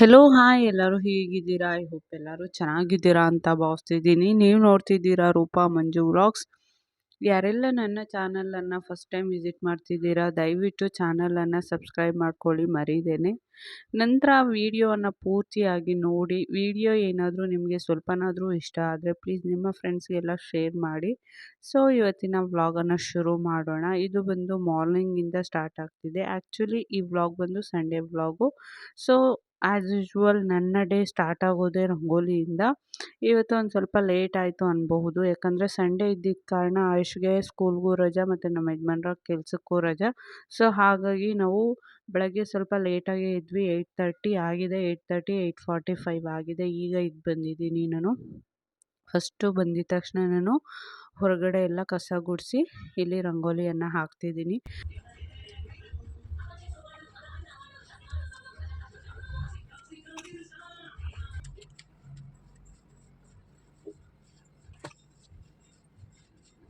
Hello hi ಎಲ್ಲರೂ ಹೇಗಿದ್ದೀರಾ? I hope ಎಲ್ಲರೂ ಚೆನ್ನಾಗಿದ್ದೀರಾ ಅಂತ ಭಾವಿಸ್ತಿದ್ದೀನಿ. ನೀವು ನೋಡ್ತಿದ್ದೀರಾ ರೂಪಾ ಮಂಜು ವ್ಲಾಗ್ಸ್ ಯಾರೆಲ್ಲ ನನ್ನ ಚಾನಲನ್ನು ಫಸ್ಟ್ ಟೈಮ್ ವಿಸಿಟ್ ಮಾಡ್ತಿದ್ದೀರಾ, ದಯವಿಟ್ಟು ಚಾನಲನ್ನು ಸಬ್ಸ್ಕ್ರೈಬ್ ಮಾಡ್ಕೊಳ್ಳಿ, ಮರೀದೇನೆ. ನಂತರ ವಿಡಿಯೋವನ್ನು ಪೂರ್ತಿಯಾಗಿ ನೋಡಿ ವಿಡಿಯೋ ಏನಾದರೂ ನಿಮಗೆ ಸ್ವಲ್ಪನಾದರೂ ಇಷ್ಟ ಆದರೆ ಪ್ಲೀಸ್ ನಿಮ್ಮ ಫ್ರೆಂಡ್ಸ್ಗೆಲ್ಲ ಶೇರ್ ಮಾಡಿ. ಸೊ ಇವತ್ತಿನ ವ್ಲಾಗನ್ನು ಶುರು ಮಾಡೋಣ. ಇದು ಬಂದು ಮಾರ್ನಿಂಗಿಂದ ಸ್ಟಾರ್ಟ್ ಆಗ್ತಿದೆ. ಆ್ಯಕ್ಚುಲಿ ಈ ವ್ಲಾಗ್ ಬಂದು Sunday vlog so as usual ನನ್ನ ಡೇ ಸ್ಟಾರ್ಟ್ ಆಗೋದೇ ರಂಗೋಲಿಯಿಂದ. ಇವತ್ತು ಒಂದು ಸ್ವಲ್ಪ ಲೇಟ್ ಆಯಿತು ಅನ್ಬಹುದು. ಯಾಕಂದರೆ ಸಂಡೇ ಇದ್ದಿದ್ದ ಕಾರಣ ಆಯುಷ್ಗೆ ಸ್ಕೂಲ್ಗೂ ರಜಾ ಮತ್ತು ನಮ್ಮ ಯಜಮಾನ್ರ ಕೆಲಸಕ್ಕೂ ರಜಾ. ಸೊ ಹಾಗಾಗಿ ನಾವು ಬೆಳಗ್ಗೆ ಸ್ವಲ್ಪ ಲೇಟಾಗೇ ಇದ್ವಿ. ಏಯ್ಟ್ ತರ್ಟಿ ಆಗಿದೆ. Eight thirty eight forty five ಆಗಿದೆ. ಈಗ ಇದು ಬಂದಿದ್ದೀನಿ ನಾನು. ಫಸ್ಟು ಬಂದಿದ ತಕ್ಷಣ ನಾನು ಹೊರಗಡೆ ಎಲ್ಲ ಕಸ ಗುಡಿಸಿ ಇಲ್ಲಿ ರಂಗೋಲಿಯನ್ನು ಹಾಕ್ತಿದ್ದೀನಿ.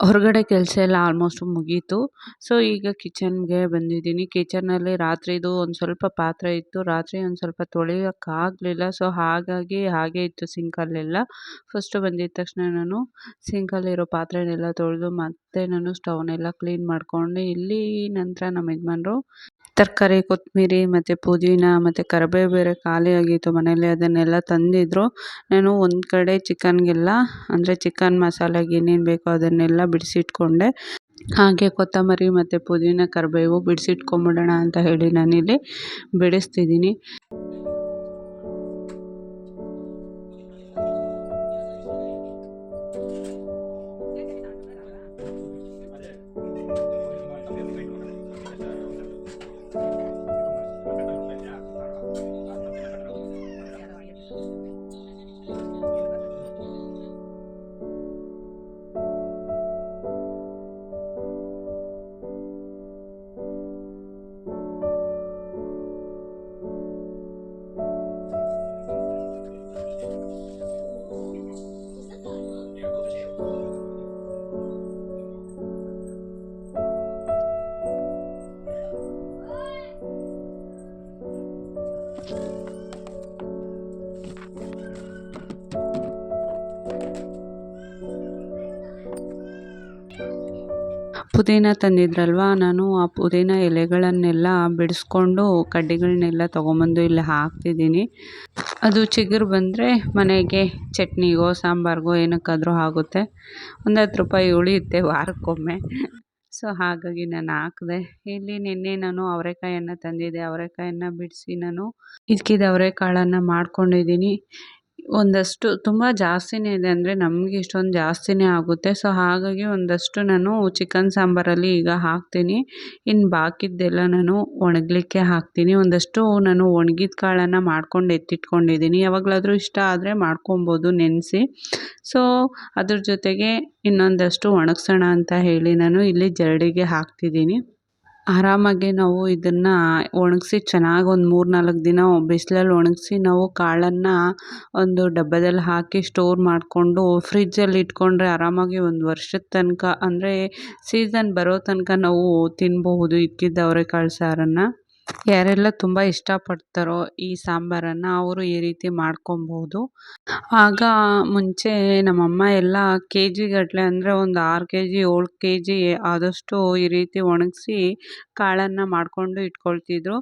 ಹೊರಗಡೆ ಕೆಲಸ ಎಲ್ಲ ಆಲ್ಮೋಸ್ಟ್ ಮುಗೀತು. ಸೊ ಈಗ ಕಿಚನ್ಗೆ ಬಂದಿದ್ದೀನಿ. ಕಿಚನಲ್ಲಿ ರಾತ್ರಿದು ಒಂದು ಸ್ವಲ್ಪ ಪಾತ್ರೆ ಇತ್ತು. ರಾತ್ರಿ ಒಂದು ಸ್ವಲ್ಪ ತೊಳೆಯೋಕ್ಕಾಗಲಿಲ್ಲ. ಸೊ ಹಾಗಾಗಿ ಹಾಗೆ ಇತ್ತು ಸಿಂಕಲ್ಲೆಲ್ಲ ಫಸ್ಟು ಬಂದಿದ್ದ ತಕ್ಷಣ ನಾನು ಸಿಂಕಲ್ಲಿರೋ ಪಾತ್ರೆನೆಲ್ಲ ತೊಳೆದು ಮತ್ತೆ ನಾನು ಸ್ಟವ್ನೆಲ್ಲ ಕ್ಲೀನ್ ಮಾಡಿಕೊಂಡು ಇಲ್ಲಿ ನಂತರ ನಮ್ಮ ಯಜಮಾನ್ರು ತರಕಾರಿ ಕೊತ್ತಂಬ್ರಿ ಮತ್ತು ಪುದೀನ, ಮತ್ತು ಕರಿಬೇವು ಬೇರೆ ಖಾಲಿಯಾಗಿತ್ತು ಮನೇಲಿ ಅದನ್ನೆಲ್ಲ ತಂದಿದ್ದರು ನಾನು ಒಂದು ಕಡೆ ಚಿಕನ್ಗೆಲ್ಲ, ಅಂದರೆ ಚಿಕನ್ ಮಸಾಲೆಗೆ ಏನೇನು ಬೇಕೋ ಅದನ್ನೆಲ್ಲ ಬಿಡಿಸಿಟ್ಕೊಂಡೆ. ಹಾಗೆ ಕೊತ್ತಂಬರಿ ಮತ್ತು ಪುದೀನ, ಕರಿಬೇವು ಬಿಡಿಸಿಟ್ಕೊಂಬಿಡೋಣ ಅಂತ ಹೇಳಿ ನಾನಿಲ್ಲಿ ಬಿಡಿಸ್ತಿದ್ದೀನಿ. ಪುದೀನ ತಂದಿದ್ರಲ್ವ? ನಾನು ಆ ಪುದೀನ ಎಲೆಗಳನ್ನೆಲ್ಲ ಬಿಡಿಸ್ಕೊಂಡು ಕಡ್ಡಿಗಳನ್ನೆಲ್ಲ ತೊಗೊಂಬಂದು ಇಲ್ಲಿ ಹಾಕ್ತಿದ್ದೀನಿ. ಅದು ಚಿಗುರು ಬಂದರೆ ಮನೆಗೆ ಚಟ್ನಿಗೋ, ಸಾಂಬಾರಿಗೋ ಏನಕ್ಕಾದರೂ ಆಗುತ್ತೆ. ಒಂದು ಹತ್ತು ರೂಪಾಯಿ ಉಳಿಯುತ್ತೆ ವಾರಕ್ಕೊಮ್ಮೆ. ಸೊ, ಹಾಗಾಗಿ ನಾನು ಹಾಕಿದೆ. ಇಲ್ಲಿ ನಿನ್ನೆ ನಾನು ಅವರೆಕಾಯನ್ನು ತಂದಿದ್ದೆ. ಅವರೆಕಾಯನ್ನು ಬಿಡಿಸಿ ನಾನು ಇದ್ಕಿದ ಅವರೆಕಾಳನ್ನು ಮಾಡ್ಕೊಂಡಿದ್ದೀನಿ. ಒಂದಷ್ಟು ತುಂಬ ಜಾಸ್ತಿನೇ ಇದೆ ಅಂದರೆ ನಮಗೆ ಇಷ್ಟೊಂದು ಜಾಸ್ತಿನೇ ಆಗುತ್ತೆ. ಸೊ ಹಾಗಾಗಿ ಒಂದಷ್ಟು ನಾನು ಚಿಕನ್ ಸಾಂಬಾರಲ್ಲಿ ಈಗ ಹಾಕ್ತೀನಿ. ಇನ್ನು ಬಾಕಿದ್ದೆಲ್ಲ ನಾನು ಒಣಗಲಿಕ್ಕೆ ಹಾಕ್ತೀನಿ. ಒಂದಷ್ಟು ನಾನು ಒಣಗಿದ ಕಾಳನ್ನು ಮಾಡ್ಕೊಂಡು ಎತ್ತಿಟ್ಕೊಂಡಿದ್ದೀನಿ. ಯಾವಾಗಲಾದರೂ ಇಷ್ಟ ಆದರೆ ಮಾಡ್ಕೊಬೋದು ನೆನೆಸಿ. ಸೊ ಅದ್ರ ಜೊತೆಗೆ ಇನ್ನೊಂದಷ್ಟು ಒಣಗ್ಸೋಣ ಅಂತ ಹೇಳಿ ನಾನು ಇಲ್ಲಿ ಜರಡಿಗೆ ಹಾಕ್ತಿದ್ದೀನಿ. ಆರಾಮಾಗಿ ನಾವು ಇದನ್ನು ಒಣಗಿಸಿ ಚೆನ್ನಾಗಿ ಒಂದು ಮೂರು ನಾಲ್ಕು ದಿನ ಬಿಸ್ಲಲ್ಲಿ ಒಣಗಿಸಿ ನಾವು ಕಾಳನ್ನು ಒಂದು ಡಬ್ಬದಲ್ಲಿ ಹಾಕಿ ಸ್ಟೋರ್ ಮಾಡಿಕೊಂಡು ಫ್ರಿಜ್ಜಲ್ಲಿ ಇಟ್ಕೊಂಡ್ರೆ ಆರಾಮಾಗಿ ಒಂದು ವರ್ಷದ ತನಕ ಅಂದರೆ ಸೀಸನ್ ಬರೋ ತನಕ ನಾವು ತಿನ್ನಬಹುದು ಇಕ್ಕಿದ್ದ ಅವರೆಕಾಳು ಸಾರನ್ನು. ಯಾರೆಲ್ಲ ತುಂಬ ಇಷ್ಟಪಡ್ತಾರೋ ಈ ಸಾಂಬಾರನ್ನು ಅವರು ಈ ರೀತಿ ಮಾಡ್ಕೊಬೋದು. ಆಗ ಮುಂಚೆ ನಮ್ಮಮ್ಮ ಎಲ್ಲ ಕೆ ಜಿಗಟ್ಟಲೆ ಅಂದರೆ ಒಂದು ಆರು ಕೆ ಜಿ ಏಳು ಕೆ ಜಿ ಆದಷ್ಟು ಈ ರೀತಿ ಒಣಗಿಸಿ ಕಾಳನ್ನು ಮಾಡಿಕೊಂಡು ಇಟ್ಕೊಳ್ತಿದ್ರು.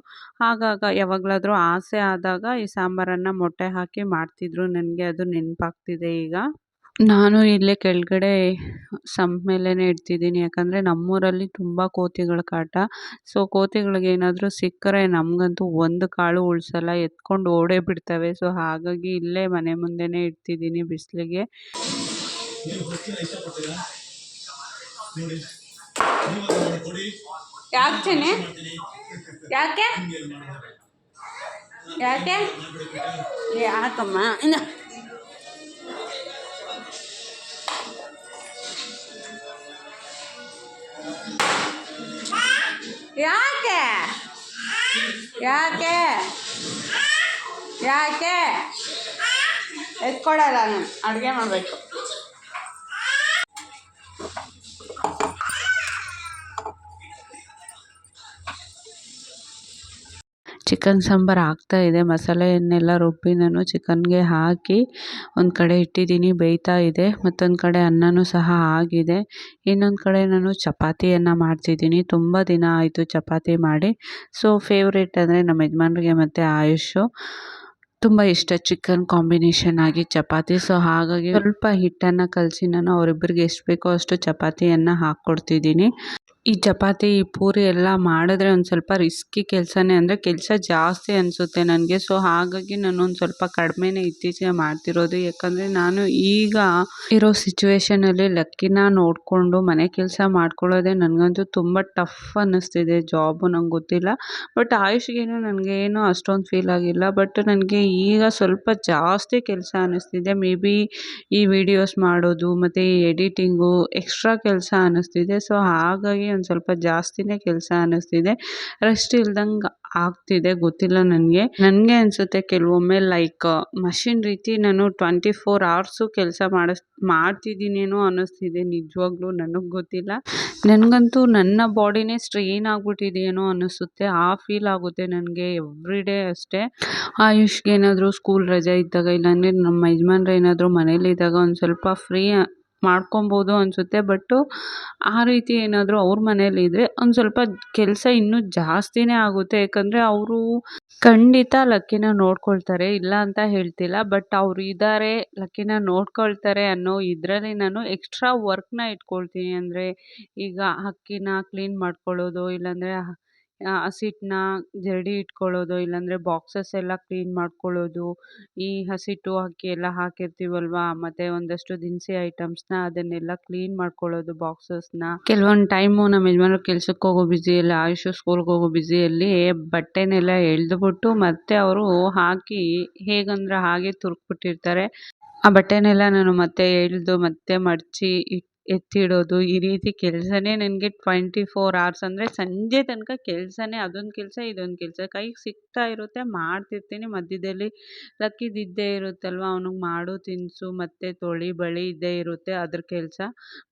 ಆಗಾಗ ಯಾವಾಗಲಾದರೂ ಆಸೆ ಆದಾಗ ಈ ಸಾಂಬಾರನ್ನು ಮೊಟ್ಟೆ ಹಾಕಿ ಮಾಡ್ತಿದ್ರು. ನನಗೆ ಅದು ನೆನಪಾಗ್ತಿದೆ ಈಗ. ನಾನು ಇಲ್ಲೇ ಕೆಳಗಡೆ ಸಂಪ್ ಇಡ್ತಿದ್ದೀನಿ. ಯಾಕಂದರೆ ನಮ್ಮೂರಲ್ಲಿ ತುಂಬ ಕೋತಿಗಳ ಕಾಟ. ಸೊ ಕೋತಿಗಳಿಗೆ ಏನಾದರೂ ಸಿಕ್ಕರೆ ನಮಗಂತೂ ಒಂದು ಕಾಳು ಉಳಿಸಲ್ಲ. ಎತ್ಕೊಂಡು ಓಡೇ ಬಿಡ್ತವೆ. ಸೊ ಹಾಗಾಗಿ ಇಲ್ಲೇ ಮನೆ ಮುಂದೆನೇ ಇಡ್ತಿದ್ದೀನಿ ಬಿಸಿಲಿಗೆ. ಯಾಕೆ? ಯಾಕೆ? ಯಾಕಮ್ಮ ಯಾಕೆ? ಯಾಕೆ? ಯಾಕೆ? ಎತ್ಕೊಡಲ್ಲ ನಾನು ಅಡುಗೆ ಮಾಡಬೇಕು. ಚಿಕನ್ ಸಾಂಬಾರು ಇದೆ. ಮಸಾಲೆಯನ್ನೆಲ್ಲ ರುಬ್ಬಿ ನಾನು ಚಿಕನ್ಗೆ ಹಾಕಿ ಒಂದು ಕಡೆ ಇಟ್ಟಿದ್ದೀನಿ. ಬೇಯ್ತಾ ಇದೆ. ಮತ್ತೊಂದು ಕಡೆ ಅನ್ನನೂ ಸಹ ಆಗಿದೆ. ಇನ್ನೊಂದು ಕಡೆ ನಾನು ಚಪಾತಿಯನ್ನು ಮಾಡ್ತಿದ್ದೀನಿ. ತುಂಬ ದಿನ ಆಯಿತು ಚಪಾತಿ ಮಾಡಿ. ಸೊ ಫೇವ್ರೇಟ್ ಅಂದರೆ ನಮ್ಮ ಯಜಮಾನ್ರಿಗೆ ಮತ್ತು ಆಯುಷು ತುಂಬ ಇಷ್ಟ ಚಿಕನ್ ಕಾಂಬಿನೇಷನ್ ಆಗಿ ಚಪಾತಿ. ಸೊ ಹಾಗಾಗಿ ಸ್ವಲ್ಪ ಹಿಟ್ಟನ್ನು ಕಲಸಿ ನಾನು ಅವರಿಬ್ಬರಿಗೆ ಎಷ್ಟು ಬೇಕೋ ಅಷ್ಟು ಚಪಾತಿಯನ್ನು ಹಾಕ್ಕೊಡ್ತಿದ್ದೀನಿ. ಈ ಚಪಾತಿ, ಈ ಪೂರಿ ಎಲ್ಲ ಮಾಡಿದ್ರೆ ಒಂದು ಸ್ವಲ್ಪ ರಿಸ್ಕಿ ಕೆಲಸನೇ. ಅಂದರೆ ಕೆಲಸ ಜಾಸ್ತಿ ಅನಿಸುತ್ತೆ ನನಗೆ. ಸೊ ಹಾಗಾಗಿ ನಾನು ಒಂದು ಸ್ವಲ್ಪ ಕಡಿಮೆನೇ ಇತ್ತೀಚೆಗೆ ಮಾಡ್ತಿರೋದು. ಯಾಕಂದರೆ ನಾನು ಈಗ ಇರೋ ಸಿಚುವೇಶನಲ್ಲಿ ಲಕ್ಕಿನ ನೋಡಿಕೊಂಡು ಮನೆ ಕೆಲಸ ಮಾಡ್ಕೊಳ್ಳೋದೇ ನನಗಂತೂ ತುಂಬ ಟಫ್ ಅನ್ನಿಸ್ತಿದೆ. ಜಾಬು ನಂಗೆ ಗೊತ್ತಿಲ್ಲ. ಬಟ್ ಆಯುಷ್ಗೇನು ನನಗೇನು ಅಷ್ಟೊಂದು ಫೀಲ್ ಆಗಿಲ್ಲ. ಬಟ್ ನನಗೆ ಈಗ ಸ್ವಲ್ಪ ಜಾಸ್ತಿ ಕೆಲಸ ಅನ್ನಿಸ್ತಿದೆ. ಮೇ ಬಿ ಈ ವಿಡಿಯೋಸ್ ಮಾಡೋದು, ಮತ್ತು ಎಡಿಟಿಂಗು ಎಕ್ಸ್ಟ್ರಾ ಕೆಲಸ ಅನ್ನಿಸ್ತಿದೆ. ಸೊ ಹಾಗಾಗಿ ಒಂದು ಸ್ವಲ್ಪ ಜಾಸ್ತಿನೇ ಕೆಲಸ ಅನ್ನಿಸ್ತಿದೆ. ರೆಸ್ಟ್ ಇಲ್ದಂಗೆ ಆಗ್ತಿದೆ, ಗೊತ್ತಿಲ್ಲ ನನಗೆ. ನನಗೆ ಅನಿಸುತ್ತೆ ಕೆಲವೊಮ್ಮೆ ಲೈಕ್ ಮಷಿನ್ ರೀತಿ ನಾನು ಟ್ವೆಂಟಿ ಫೋರ್ ಅವರ್ಸು ಕೆಲಸ ಮಾಡಿಸ್, ಮಾಡ್ತಿದ್ದೀನೇನೋ ಅನ್ನಿಸ್ತಿದೆ ನಿಜವಾಗ್ಲೂ ನನಗೆ ಗೊತ್ತಿಲ್ಲ. ನನಗಂತೂ ನನ್ನ ಬಾಡಿನೇ ಸ್ಟ್ರೈನ್ ಆಗ್ಬಿಟ್ಟಿದೆಯೇನೋ ಅನ್ನಿಸುತ್ತೆ, ಆ ಫೀಲ್ ಆಗುತ್ತೆ ನನಗೆ ಎವ್ರಿ ಡೇ ಅಷ್ಟೇ. ಆಯುಷ್ಗೆ ಏನಾದರೂ ಸ್ಕೂಲ್ ರಜೆ ಇದ್ದಾಗ ಇಲ್ಲಾಂದರೆ ನಮ್ಮ ಯಜಮಾನ್ರು ಏನಾದರೂ ಮನೇಲಿದ್ದಾಗ ಒಂದು ಸ್ವಲ್ಪ ಫ್ರೀ ಮಾಡ್ಕೊಬೋದು ಅನಿಸುತ್ತೆ. ಬಟ್ಟು ಆ ರೀತಿ ಏನಾದರೂ ಅವ್ರ ಮನೇಲಿದ್ದರೆ ಒಂದು ಸ್ವಲ್ಪ ಕೆಲಸ ಇನ್ನೂ ಜಾಸ್ತಿನೇ ಆಗುತ್ತೆ. ಯಾಕಂದರೆ ಅವರು ಖಂಡಿತ ಲಕ್ಕಿನ ನೋಡ್ಕೊಳ್ತಾರೆ. ಇಲ್ಲ ಅಂತ ಹೇಳ್ತಿಲ್ಲ. ಬಟ್ ಅವರು ಇದ್ದಾರೆ ಲಕ್ಕಿನ ನೋಡ್ಕೊಳ್ತಾರೆ ಅನ್ನೋ ಇದರಲ್ಲಿ ನಾನು ಎಕ್ಸ್ಟ್ರಾ ವರ್ಕ್ನ ಇಟ್ಕೊಳ್ತೀನಿ. ಅಂದರೆ ಈಗ ಅಕ್ಕಿನ ಕ್ಲೀನ್ ಮಾಡ್ಕೊಳ್ಳೋದು, ಇಲ್ಲಾಂದರೆ ಹಸಿಟ್ಟನ್ನ ಜರಡಿ ಇಟ್ಕೊಳ್ಳೋದು, ಇಲ್ಲಾಂದರೆ ಬಾಕ್ಸಸ್ ಎಲ್ಲ ಕ್ಲೀನ್ ಮಾಡ್ಕೊಳ್ಳೋದು, ಈ ಹಸಿಟ್ಟು ಅಕ್ಕಿ ಎಲ್ಲ ಹಾಕಿರ್ತೀವಲ್ವಾ, ಮತ್ತು ಒಂದಷ್ಟು ದಿನಸಿ ಐಟಮ್ಸ್ನ ಅದನ್ನೆಲ್ಲ ಕ್ಲೀನ್ ಮಾಡ್ಕೊಳ್ಳೋದು ಬಾಕ್ಸಸ್ನ ಕೆಲವೊಂದು ಟೈಮು ನಮ್ಮ ಯಜಮಾನ್ರು ಕೆಲ್ಸಕ್ಕೆ ಹೋಗೋ ಬ್ಯುಸಿಯಲ್ಲಿ ಆಯುಷು ಸ್ಕೂಲ್ಗೆ ಹೋಗೋ ಬ್ಯುಸಿಯಲ್ಲಿ ಬಟ್ಟೆನೆಲ್ಲ ಎಳೆದುಬಿಟ್ಟು ಮತ್ತೆ ಅವರು ಹಾಕಿ ಹೇಗಂದ್ರೆ ಹಾಗೆ ತುರುಕ್ಬಿಟ್ಟಿರ್ತಾರೆ. ಆ ಬಟ್ಟೆನೆಲ್ಲ ನಾನು ಮತ್ತೆ ಎಳೆದು ಮತ್ತೆ ಮಡಚಿ ಎತ್ತಿಡೋದು ಈ ರೀತಿ ಕೆಲಸನೇ ನನಗೆ ಟ್ವೆಂಟಿ ಫೋರ್ ಅವರ್ಸ್ ಅಂದರೆ ಸಂಜೆ ತನಕ ಕೆಲಸನೇ ಅದೊಂದು ಕೆಲಸ, ಇದೊಂದು ಕೆಲಸ. ಕೈಗೆ ಸಿಗ್ತಾ ಇರುತ್ತೆ, ಮಾಡ್ತಿರ್ತೀನಿ. ಮಧ್ಯದಲ್ಲಿ ಲಕ್ಕಿದು ಇದ್ದೇ ಇರುತ್ತಲ್ವ, ಅವ್ನಿಗೆ ಮಾಡು, ತಿನಿಸು, ಮತ್ತು ತೊಳಿ, ಬಳಿ ಇದ್ದೇ ಇರುತ್ತೆ ಅದ್ರ ಕೆಲಸ.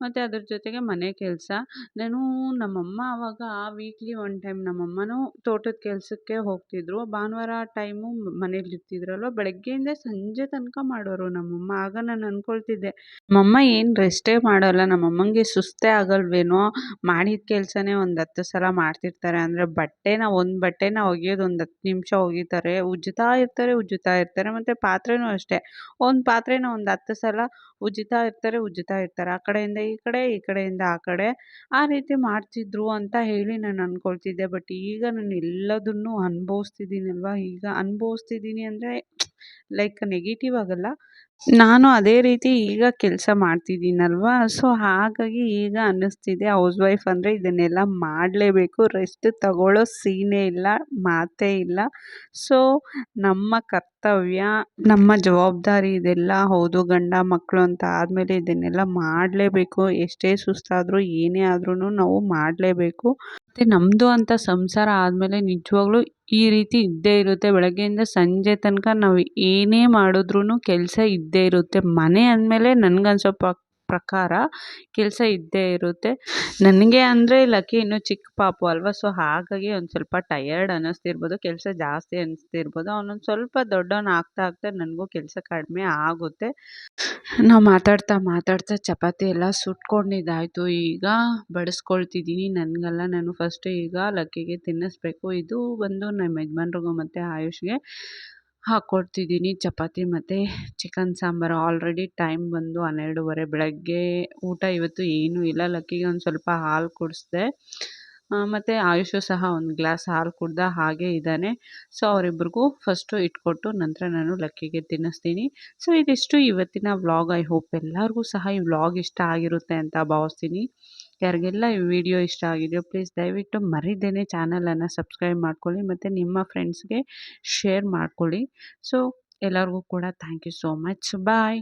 ಮತ್ತು ಅದ್ರ ಜೊತೆಗೆ ಮನೆ ಕೆಲಸ. ನಾನು ನಮ್ಮಮ್ಮ ಆವಾಗ ವೀಕ್ಲಿ ಒನ್ ಟೈಮ್ ನಮ್ಮಮ್ಮನೂ ತೋಟದ ಕೆಲಸಕ್ಕೆ ಹೋಗ್ತಿದ್ರು. ಭಾನುವಾರ ಟೈಮು ಮನೇಲಿ ಇರ್ತಿದ್ರಲ್ವ, ಬೆಳಗ್ಗೆಯಿಂದ ಸಂಜೆ ತನಕ ಮಾಡೋರು ನಮ್ಮಮ್ಮ. ಆಗ ನಾನು ಅಂದ್ಕೊಳ್ತಿದ್ದೆ ನಮ್ಮಮ್ಮ ಏನು ರೆಸ್ಟೇ ಮಾಡೋಲ್ಲ ನಮ್ಮ ಅಮ್ಮಂಗೆ ಸುಸ್ತೇ ಆಗಲ್ವೇನೋ ಮಾಡಿದ ಕೆಲಸನೇ ಒಂದು ಹತ್ತು ಸಲ ಮಾಡ್ತಿರ್ತಾರೆ. ಅಂದರೆ ಬಟ್ಟೆನ, ಒಂದು ಬಟ್ಟೆನ ಒಗೆಯೋದು ಒಂದು ಹತ್ತು ನಿಮಿಷ ಒಗಿತಾರೆ. ಉಜ್ಜುತ್ತಾ ಇರ್ತಾರೆ ಉಜ್ಜುತ್ತಾ ಇರ್ತಾರೆ. ಮತ್ತು ಪಾತ್ರೆನೂ ಅಷ್ಟೇ. ಒಂದು ಪಾತ್ರೆನ ಒಂದು ಹತ್ತು ಸಲ ಉಜ್ಜುತ್ತಾ ಇರ್ತಾರೆ ಉಜ್ಜುತ್ತಾ ಇರ್ತಾರೆ. ಆ ಕಡೆಯಿಂದ ಈ ಕಡೆ, ಈ ಕಡೆಯಿಂದ ಆ ಕಡೆ. ಆ ರೀತಿ ಮಾಡ್ತಿದ್ರು ಅಂತ ಹೇಳಿ ನಾನು ಅಂದ್ಕೊಳ್ತಿದ್ದೆ ಬಟ್ ಈಗ ನಾನು ಎಲ್ಲದನ್ನೂ ಅನುಭವಿಸ್ತಿದ್ದೀನಲ್ವ ಈಗ ಅನುಭವಿಸ್ತಿದ್ದೀನಿ ಅಂದರೆ, ಲೈಕ್ ನೆಗೆಟಿವ್ ಆಗಲ್ಲ. ನಾನು ಅದೇ ರೀತಿ ಈಗ ಕೆಲಸ ಮಾಡ್ತಿದ್ದೀನಲ್ವಾ? ಸೊ, ಹಾಗಾಗಿ ಈಗ ಅನ್ನಿಸ್ತಿದೆ ಹೌಸ್ ವೈಫ್ ಅಂದರೆ ಇದನ್ನೆಲ್ಲ ಮಾಡಲೇಬೇಕು. ರೆಸ್ಟ್ ತಗೊಳ್ಳೋ ಸೀನೇ ಇಲ್ಲ, ಮಾತೇ ಇಲ್ಲ. ಸೊ, ನಮ್ಮ ಕರ್ತವ್ಯ, ನಮ್ಮ ಜವಾಬ್ದಾರಿ ಇದೆಲ್ಲ ಹೌದು, ಗಂಡ ಮಕ್ಕಳು ಅಂತ ಆದಮೇಲೆ ಇದನ್ನೆಲ್ಲ ಮಾಡಲೇಬೇಕು. ಎಷ್ಟೇ ಸುಸ್ತಾದರೂ ಏನೇ ಆದ್ರೂ ನಾವು ಮಾಡಲೇಬೇಕು. ಮತ್ತು ನಮ್ಮದು ಅಂತ ಸಂಸಾರ ಆದಮೇಲೆ ನಿಜವಾಗ್ಲೂ ಈ ರೀತಿ ಇದ್ದೇ ಇರುತ್ತೆ. ಬೆಳಗ್ಗೆಯಿಂದ ಸಂಜೆ ತನಕ ನಾವು ಏನೇ ಮಾಡಿದ್ರೂ ಕೆಲಸ ಇದ್ದೇ ಇರುತ್ತೆ. ಮನೆ ಅಂದಮೇಲೆ ನನಗನ್ಸೋ ಪ್ರಕಾರ ಕೆಲಸ ಇದ್ದೇ ಇರುತ್ತೆ. ನನಗೆ ಅಂದರೆ ಲಕ್ಕಿ ಇನ್ನೂ ಚಿಕ್ಕ ಪಾಪು ಅಲ್ವಾ? ಸೊ ಹಾಗಾಗಿ ಒಂದು ಸ್ವಲ್ಪ ಟಯರ್ಡ್ ಅನ್ನಿಸ್ತಿರ್ಬೋದು, ಕೆಲಸ ಜಾಸ್ತಿ ಅನ್ನಿಸ್ತಿರ್ಬೋದು. ಅವನೊಂದು ಸ್ವಲ್ಪ ದೊಡ್ಡವನು ಆಗ್ತಾ ಆಗ್ತಾ ನನಗೂ ಕೆಲಸ ಕಡಿಮೆ ಆಗುತ್ತೆ. ನಾವು ಮಾತಾಡ್ತಾ ಮಾತಾಡ್ತಾ ಚಪಾತಿ ಎಲ್ಲ ಸುಟ್ಕೊಂಡಿದ್ದಾಯಿತು. ಈಗ ಬಡಿಸ್ಕೊಳ್ತಿದ್ದೀನಿ ನನಗಲ್ಲ. ನಾನು ಫಸ್ಟು ಈಗ ಲಕ್ಕಿಗೆ ತಿನ್ನಿಸ್ಬೇಕು. ಇದು ಬಂದು ನಮ್ಮ ಯಜಮಾನ್ರಿಗೂ ಮತ್ತು ಆಯುಷ್ಗೆ. ಹಾಕ್ಕೊಡ್ತಿದ್ದೀನಿ ಚಪಾತಿ ಮತ್ತು ಚಿಕನ್ ಸಾಂಬಾರು ಆಲ್ರೆಡಿ ಟೈಮ್ ಬಂದು ಹನ್ನೆರಡುವರೆ ಬೆಳಗ್ಗೆ ಊಟ. ಇವತ್ತು ಏನೂ ಇಲ್ಲ. ಲಕ್ಕಿಗೆ ಒಂದು ಸ್ವಲ್ಪ ಹಾಲು ಕುಡಿಸ್ದೆ. ಮತ್ತು ಆಯುಷು ಸಹ ಒಂದು ಗ್ಲಾಸ್ ಹಾಲು ಕುಡ್ದ ಹಾಗೆ ಇದ್ದಾನೆ. ಸೊ ಅವರಿಬ್ರಿಗೂ ಫಸ್ಟು ಇಟ್ಕೊಟ್ಟು ನಂತರ ನಾನು ಲಕ್ಕಿಗೆ ತಿನ್ನಿಸ್ತೀನಿ. ಸೊ ಇದಿಷ್ಟು ಇವತ್ತಿನ ವ್ಲಾಗ್ ಐ ಹೋಪ್ ಎಲ್ಲರಿಗೂ ಸಹ ಈ ವ್ಲಾಗ್ ಇಷ್ಟ ಆಗಿರುತ್ತೆ ಅಂತ ಭಾವಿಸ್ತೀನಿ. ಯಾರಿಗೆಲ್ಲ ಈ ವಿಡಿಯೋ ಇಷ್ಟ ಆಗಿದೆಯೋ ಪ್ಲೀಸ್ ದಯವಿಟ್ಟು ಮರಿದೇನೆ ಚಾನಲನ್ನು ಸಬ್ಸ್ಕ್ರೈಬ್ ಮಾಡ್ಕೊಳ್ಳಿ ಮತ್ತು ನಿಮ್ಮ ಫ್ರೆಂಡ್ಸ್ಗೆ ಶೇರ್ ಮಾಡ್ಕೊಳ್ಳಿ. ಸೊ, ಎಲ್ಲರಿಗೂ ಕೂಡ thank you so much. Bye.